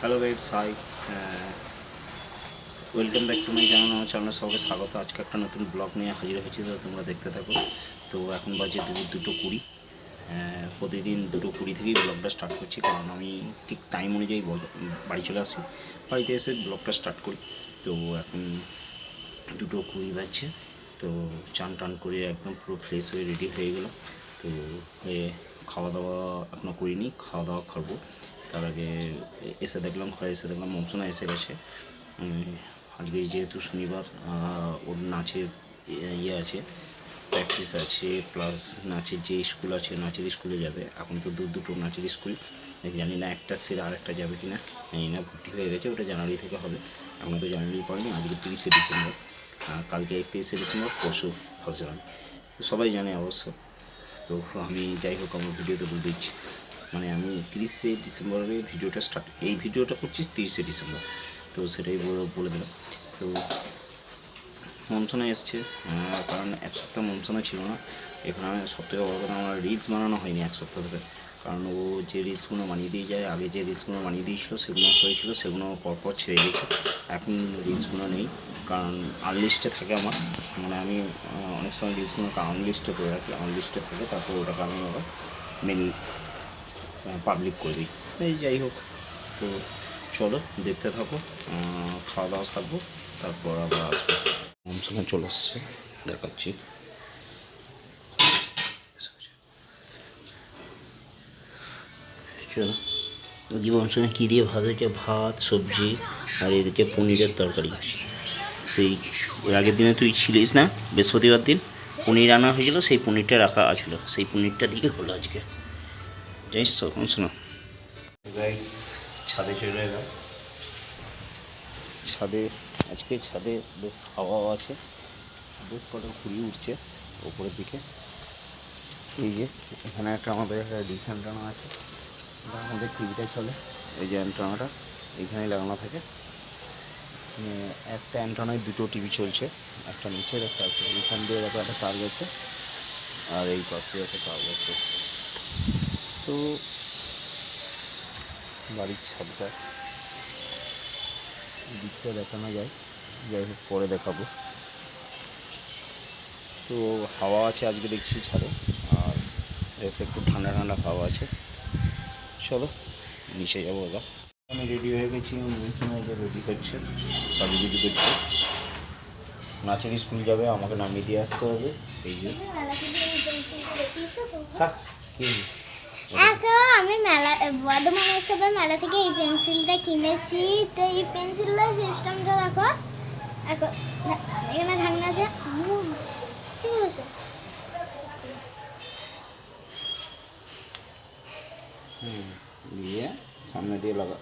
Hello guys hi welcome back to my channel আমার চ্যানেলে সবাইকে স্বাগত। আজকে একটা নতুন ব্লগ নিয়ে হাজির হয়েছি, তো তোমরা দেখতে থাকো। তো এখন বাজে দুপুর দুটো কুড়ি। প্রতিদিন দুটো কুড়ি থেকেই ব্লগটা স্টার্ট করছি, কারণ আমি ঠিক টাইম অনুযায়ী বাড়ি চলে আসি। বাড়িতে এসে ব্লগটা স্টার্ট করি। তো এখন দুটো কুড়ি বাজছে। তো চান টান করে একদম পুরো ফ্রেশ হয়ে রেডি হয়ে গেলাম। তো খাওয়া দাওয়া এখনও করিনি, খাওয়া দাওয়া খাব তার আগে এসে দেখলাম, ঘরে এসে দেখলাম মমসোনা এসে গেছে। আজকে যেহেতু শনিবার ওর নাচের ইয়ে- আছে প্র্যাকটিস আছে প্লাস নাচের যে স্কুল আছে, নাচের স্কুলে যাবে। এখন তো দু, দুটো নাচের স্কুল জানি না একটা সেরা আর একটা যাবে কিনা, জানি না, ভর্তি হয়ে গেছে, ওটা জানুয়ারি থেকে হবে। এখন তো জানুয়ারি পড়েনি আজকে তিরিশে ডিসেম্বর। কালকে একত্রিশে ডিসেম্বর, পরশু ফার্স্ট জানুয়ারি। সবাই জানে অবশ্য। তো আমি যাই হোক, আমার ভিডিওতে বলে দিচ্ছি। মানে আমি তিরিশে ডিসেম্বরে ভিডিওটা স্টার্ট এই ভিডিওটা করছি তিরিশে ডিসেম্বর। তো সেটাই বলে- দিলাম। তো মনসোনা এসছে কারণ এক সপ্তাহ মনসোনা ছিল না। এখন এখানে সবথেকে বড় কথা, আমার রিলস বানানো হয়নি এক সপ্তাহ ধরে। কারণ ও যে রিলসগুলো বানিয়ে দিয়ে যায়, আগে যে রিলসগুলো বানিয়ে দিয়েছিল, সেগুলো হয়েছিল, সেগুলো পরপর ছেড়ে গেছে এখন রিলসগুলো নেই, কারণ আনলিস্টে থাকে আমার। মানে আমি অনেক সময় রিলসগুলোকে আনলিস্টে করে রাখি আনলিস্টে থাকে, তারপর ওটাকে আমি আবার মেন পাবলিক করে। দিই এই যাই হোক। তো চলো দেখতে থাকো খাওয়া দাওয়া থাকব তারপর আবার আসব। মমসনে চলে আসছে। দেখাচ্ছি। চলো। জীবন সঙ্গে কী দিয়ে ভাত হয়েছে? ভাত সবজি আর এদিকে পনিরের তরকারি। সেই আগের দিনে তুই ছিলিস না? বৃহস্পতিবার দিন পনির আনা হয়েছিল সেই পনিরটা রাখা আছিল সেই পনিরটা দিয়ে হলো আজকে। এখন শোনো। গাইস ছাদে চলে এলাম। ছাদে আজকে ছাদে বেশ হাওয়া আছে। বেশ কটা ঘুরিয়ে উঠছে ওপরের দিকে। এই যে এখানে একটা আমাদের একটা ডিস অ্যান্টানা আছে। আমাদের টিভিটা চলে। এই যে অ্যান্টানাটা এইখানেই লাগানো থাকে। একটা অ্যান্টানায় দুটো টিভি চলছে। একটা নিচের একটা আছে এইখান দিয়ে দেখো একটা তার গেছে। আর এই পাশ দিয়ে একটা তার গেছে। তো বাড়ির ছাদটা। দিকটা দেখানো যায়। যাই হোক পরে দেখাবো। তো হাওয়া আছে আজকে দেখছি ছাড়ো আর বেশ একটু ঠান্ডা ঠান্ডা হাওয়া আছে। চলো নিচে যাব এবার। আমি রেডি হয়ে গেছি রেডি করছে সবই রেডি করছে। নাচের স্কুল যাবে আমাকে নামিয়ে দিয়ে আসতে হবে। এই যে। হ্যাঁ কি একা আমি মেলা বর্ধমান হিসেবে মেলা থেকে এই পেন্সিলটা কিনেছি। তো এই পেন্সিলটা সিস্টেমটা রাখো এখন এখানে আছে। দিয়ে সামনে দিয়ে লাগা।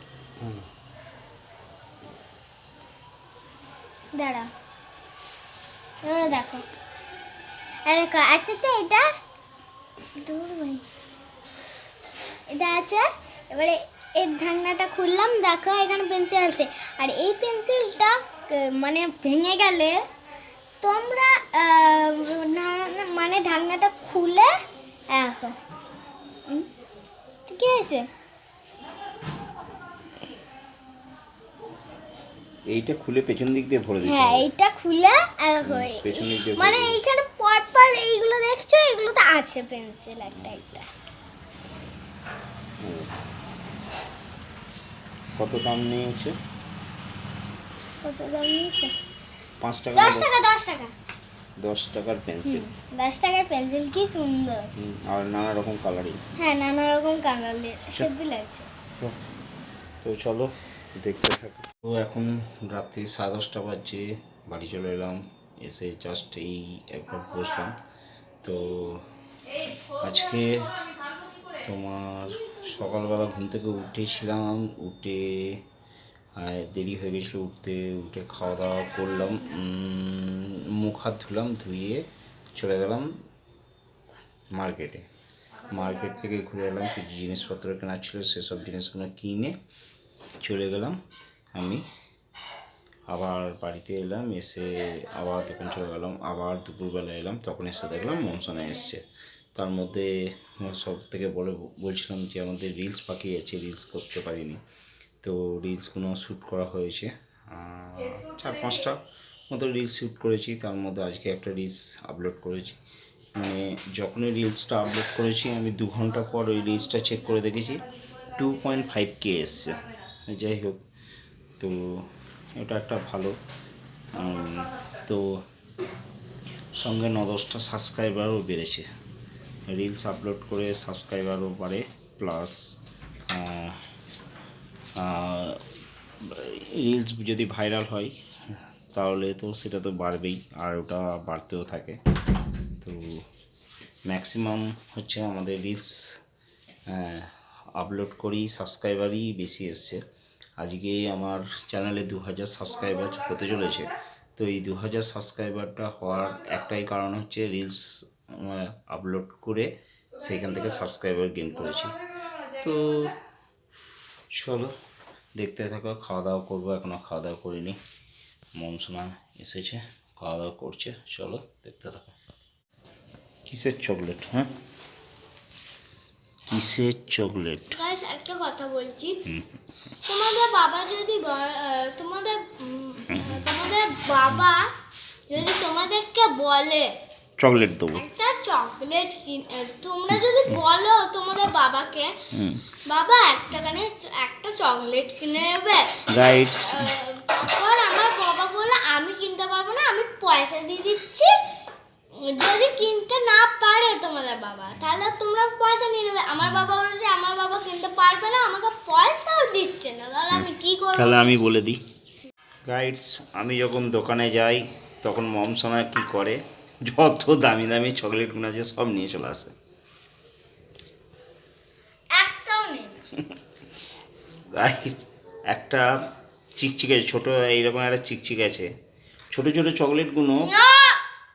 দাঁড়া। এবার দেখো। আছে তো এটা দূর ভাই। এটা আছে। এবারে এর ঢাকনাটা খুললাম দেখো এখানে পেন্সিল আছে। আর এই পেন্সিলটা মানে ভেঙে গেলে তোমরা মানে ঢাকনাটা খুলে দেখো উম, ঠিক আছে। এইটা খুলে পেছন দিক দিয়ে ভরে দিতে হ্যাঁ এইটা খুলে পেছন দিক দিয়ে মানে এইখানে পর পর এইগুলো দেখছ এগুলো তো আছে পেন্সিল একটা একটা। কত দাম নিয়েছে? কত দাম নিয়েছে? পাঁচ টাকা দশ টাকা দশ টাকা। দশ টাকার পেন্সিল। দশ টাকার পেন্সিল কি সুন্দর। আর নানা রকম কালারিং। হ্যাঁ নানা রকম কালারের হেভি লাগছে। তো চলো দেখতে থাকো। তো এখন রাত্রি সাড়ে দশটা বাজছে বাড়ি চলে এলাম এসে জাস্ট এই একবার বসলাম। তো আজকে তোমার সকালবেলা ঘুম থেকে উঠেছিলাম, উঠে দেরি হয়ে গেছিল উঠতে, উঠে খাওয়া দাওয়া করলাম মুখ হাত ধুলাম, ধুয়ে চলে গেলাম মার্কেটে। মার্কেট থেকে ঘুরে এলাম, কিছু জিনিসপত্র কেনার ছিল, সেসব জিনিসগুলো কিনে চলে গেলাম আমি। আবার বাড়িতে এলাম, এসে আবার তখন চলে গেলাম, আবার দুপুরবেলা এলাম, তখন এসে দেখলাম মনসনে এসছে। তার মধ্যে সব থেকে বলে বলছিলাম যে আমাদের রিলস বাকি আছে রিলস করতে পারিনি। তো রিলসগুলো শ্যুট করা হয়েছে। চার পাঁচটা মতো রিলস শ্যুট করেছি। তার মধ্যে আজকে একটা রিলস আপলোড করেছি। মানে যখনই রিলসটা আপলোড করেছি, আমি দু ঘণ্টা পর ওই রিলসটা চেক করে দেখেছি। টু পয়েন্ট ফাইভ কে এসছে। যাই হোক, তো এটা একটা ভালো। তো সঙ্গে ন দশটা সাবস্ক্রাইবারও বেড়েছে। রিলস আপলোড করে সাবস্ক্রাইবারও বাড়ে প্লাস রিলস যদি ভাইরাল হয়, তাহলে তো সেটা তো বাড়বেই, আর ওটা বাড়তেও থাকে। তো ম্যাক্সিমাম হচ্ছে আমাদের রিলস আপলোড করি সাবস্ক্রাইবারই বেশি এসছে। আজকে আমার চ্যানেলে দু হাজার সাবস্ক্রাইবার হতে চলেছে। তো এই দু হাজার সাবস্ক্রাইবারটা হওয়ার একটাই কারণ হচ্ছে রিলস আপলোড করে সেইখান থেকে সাবস্ক্রাইবার গেন করেছি। তো চলো দেখতে থাকো খাওয়া দাওয়া করব এখনও খাওয়া দাওয়া করিনি। মমসোনা এসেছে খাওয়া দাওয়া করছে। চলো দেখতে থাকো। কিসের চকলেট হ্যাঁ? কিসের চকলেট গাইস একটা কথা বলছি। তোমাদের বাবা যদি তোমাদের তোমাদের বাবা যদি তোমাদেরকে বলে চকলেট দেবো। একটা চকলেট কিন তোমরা যদি বলো তোমাদের বাবাকে বাবা একটা কানে একটা চকলেট কিনে নেবে? রাইটস আহ, তখন আমার বাবা বলল আমি কিনতে পারব না আমি পয়সা দিয়ে দিচ্ছি। যদি কিনতে না পারে তোমাদের বাবা তাহলে তোমরা পয়সা নিয়ে নেবে। আমার বাবা বলেছে আমার বাবা কিনতে পারবে না আমাকে পয়সাও দিচ্ছে না। তাহলে আমি কি করব? তাহলে আমি বলে দিই। গাইডস আমি যখন দোকানে যাই তখন মমসোনা কি করে? যত দামি দামি চকলেটগুলো আছে সব নিয়ে চলে আসে। একটা চিকচিক আছে ছোটো এইরকম একটা চিকচিক আছে। ছোটো ছোটো চকলেটগুলো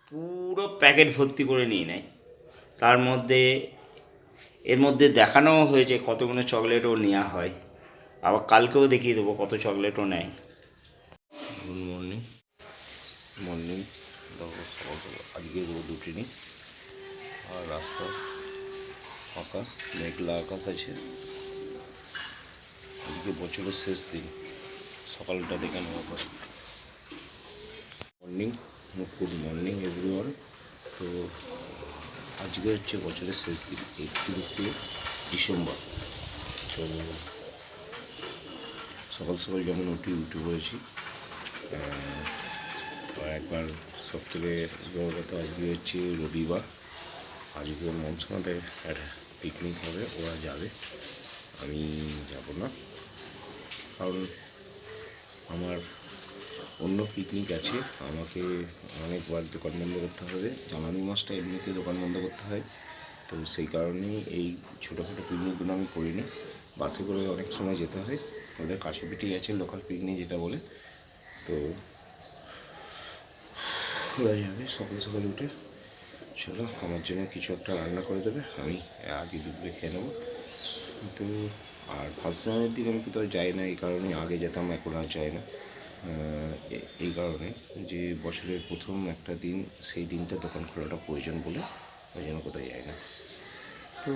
পুরো প্যাকেট ভর্তি করে নিয়ে নেয়। তার মধ্যে এর মধ্যে দেখানো হয়েছে কতগুলো চকলেটও নেওয়া হয়। আবার কালকেও দেখিয়ে দেবো কত চকলেটও নেয়। গুড মর্নিং মর্নিং আজকে রোদ উঠিনি আর রাস্তা ফাঁকা, মেঘলা আকাশ আছে। আজকে বছরের শেষ দিন। সকালটা দেখে নেওয়া পরে মর্নিং গুড মর্নিং এভরিওয়ান তো আজকে হচ্ছে বছরের শেষ দিন, একত্রিশে ডিসেম্বর। তো সকাল সকাল যেমন উঠি, উঠে পড়েছি একবার সব থেকে বড় কথা আজকে হচ্ছে রবিবার। আজকে মনসুমাতে একটা পিকনিক হবে, ওরা যাবে। আমি যাব না। কারণ আমার অন্য পিকনিক আছে, আমাকে অনেকবার দোকান বন্ধ করতে হবে। জানুয়ারি মাসটা এমনিতে দোকান বন্ধ করতে হয়। তো সেই কারণেই এই ছোটোখাটো পিকনিকগুলো আমি করি না বাসে করে অনেক সময় যেতে হয়। ওদের কাছে পিঠেই আছে লোকাল পিকনিক যেটা বলে। তো ওরা যাবে সকাল সকাল উঠে চলো, আমার জন্য কিছু একটা রান্না করে দেবে, আমি আগে দুপুরে খেয়ে নেব। কিন্তু আর ফার্স্ট দিকে আমি কোথাও যাই না, এই কারণে আগে যেতাম, এখন আর যাই না। এই কারণে যে বছরের প্রথম একটা দিন, সেই দিনটা দোকান খোলাটা প্রয়োজন বলে ওই জন্য কোথাও যাই না। তো,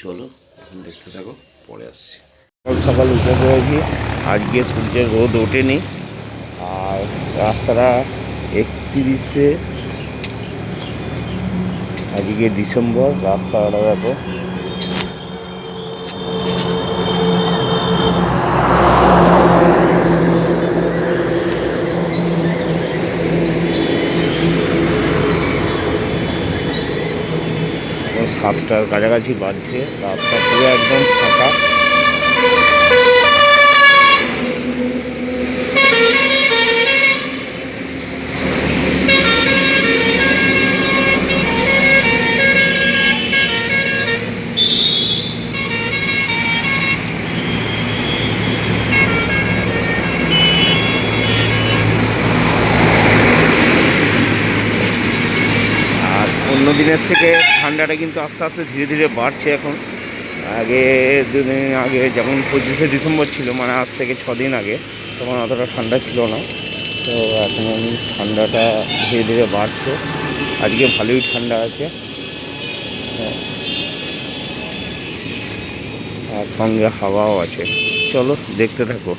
চলো, এখন দেখতে থাকো, পরে আসছি। সকাল সকাল উঠে পড়েছি, আজকে সূর্যের রোদ ওঠেনি, আর রাস্তাটা একত্রিশে আজকে ডিসেম্বর রাস্তাটা দেখো। সাতটার কাছাকাছি বাজছে রাস্তা পুরো একদম ফাঁকা আর অন্য দিনের থেকে ঠান্ডাটা কিন্তু আস্তে আস্তে ধীরে ধীরে বাড়ছে এখন। আগে দুদিন আগে যেমন পঁচিশে ডিসেম্বর ছিল মানে আজ থেকে ছ দিন আগে, তখন অতটা ঠান্ডা ছিল না। তো এখন ঠান্ডাটা ধীরে ধীরে বাড়ছে। আজকে ভালোই ঠান্ডা আছে। হ্যাঁ। আর সঙ্গে হাওয়াও আছে। চলো, দেখতে থাকো।